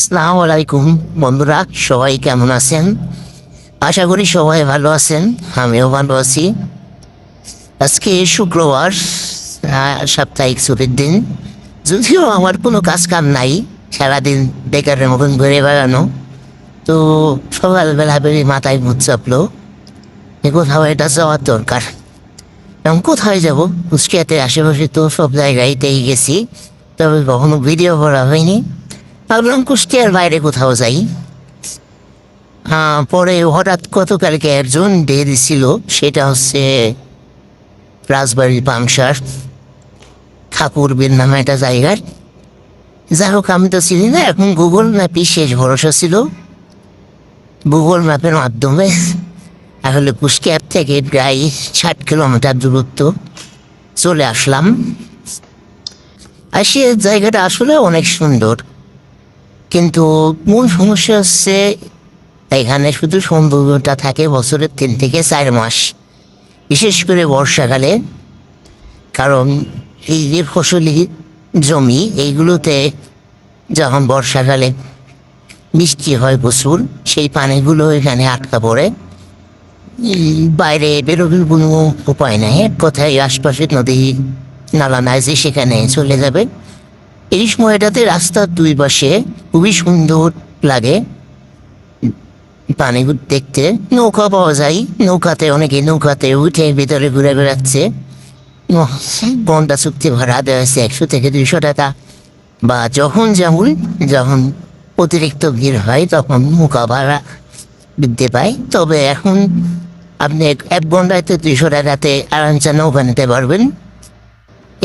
আসসালামু আলাইকুম বন্ধুরা, সবাই কেমন আছেন? আশা করি সবাই ভালো আছেন, আমিও ভালো আছি। আজকে শুক্রবার সাপ্তাহিক ছুটির দিন। যদিও আমার কোনো কাজ কাম নাই, সারাদিন বেকারের মতন ঘুরে বেড়ানো। তো সকালবেলা বেরিয়ে মাথায় ভূত চাপলো কোথাও এটা যাওয়ার দরকার। এবং কোথায় যাব? কুষ্টিয়াতে আশেপাশে তো সব জায়গায়তেই গেছি, তবে কখনো ভিডিও করা হয়নি। ভাবলাম কুষ্টিয়ার বাইরে কোথাও যাই। পরে হঠাৎ গতকালকে একজন দিয়ে দিছিল, সেটা হচ্ছে রাজবাড়ির পাংশার ঠাকুর বীর নামে একটা জায়গার। যাই হোক, আমি তো চিনি না, এখন গুগল ম্যাপই শেষ ভরসা ছিল। গুগল ম্যাপের মাধ্যমে আসলে কুষ্টিয়ার থেকে প্রায় ষাট কিলোমিটার দূরত্ব চলে আসলাম। আর সে জায়গাটা আসলে অনেক সুন্দর। কিন্তু মূল সমস্যা হচ্ছে এখানে শুধু সৌন্দর্যটা থাকে বছরের তিন থেকে চার মাস, বিশেষ করে বর্ষাকালে। কারণ এই যে ফসলি জমি, এইগুলোতে যখন বর্ষাকালে বৃষ্টি হয় প্রচুর, সেই পানিগুলো এখানে আটকা পড়ে। বাইরে বেরোনোর কোনো উপায় নাই, এক কথায় আশপাশে নদী, নালা নাই যে সেখানে চলে যাবে। এই সময়টাতে রাস্তার দুই পাশে খুবই সুন্দর লাগে। পানি দেখতে। নৌকা পাওয়া যায়। নৌকাতে অনেকে নৌকাতে উঠে ভিতরে ঘুরে বেড়াচ্ছে। ঘণ্টা চুক্তি ভাড়া দেওয়া হয়েছে একশো থেকে দুইশো টাকা। বা যখন যেমন, যখন অতিরিক্ত ভিড় হয় তখন নৌকা ভাড়া বৃদ্ধি পায়। তবে এখন আপনি এক- ঘন্টায় দুইশো টাকাতে আরামসে নৌকা নিতে পারবেন।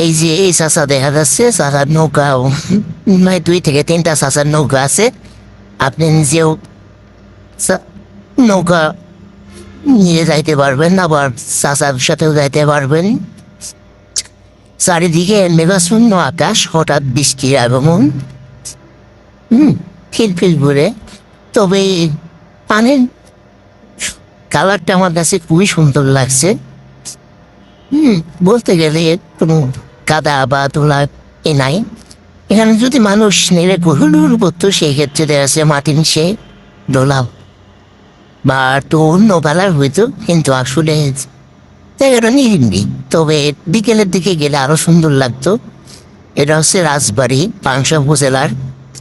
এই যে এই চাষা দেখা যাচ্ছে চাষার নৌকা নয় দুই থেকে তিনটা চাষার নৌকা আছে। আপনি নিজেও নৌকা নিয়ে যাইতে পারবেন, আবার চাষার সাথেও যাইতে পারবেন। চারিদিকে মেঘাশূন্য আকাশ, হঠাৎ বৃষ্টির আগমন। হুম ফিলফিল ঘুরে তবে পানির কালারটা আমার কাছে খুবই সুন্দর লাগছে। হুম, বলতে গেলে কোনো কাদা বা তোলা এ নাই। এখানে যদি মানুষ নেড়ে গহলুর করতো, সেই ক্ষেত্রে দেখা যাচ্ছে মাটি মিশে ডোলাও। বা তো অন্য কালার হইতো, কিন্তু আসলে জায়গাটা নিরিন্দি তবে বিকেলের দিকে গেলে আরও সুন্দর লাগতো। এটা হচ্ছে রাজবাড়ি, পাংশা উপজেলার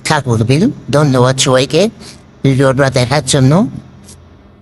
ঠাকুরবিল। ধন্যবাদ সবাইকে ভিডিওটা দেখার জন্য।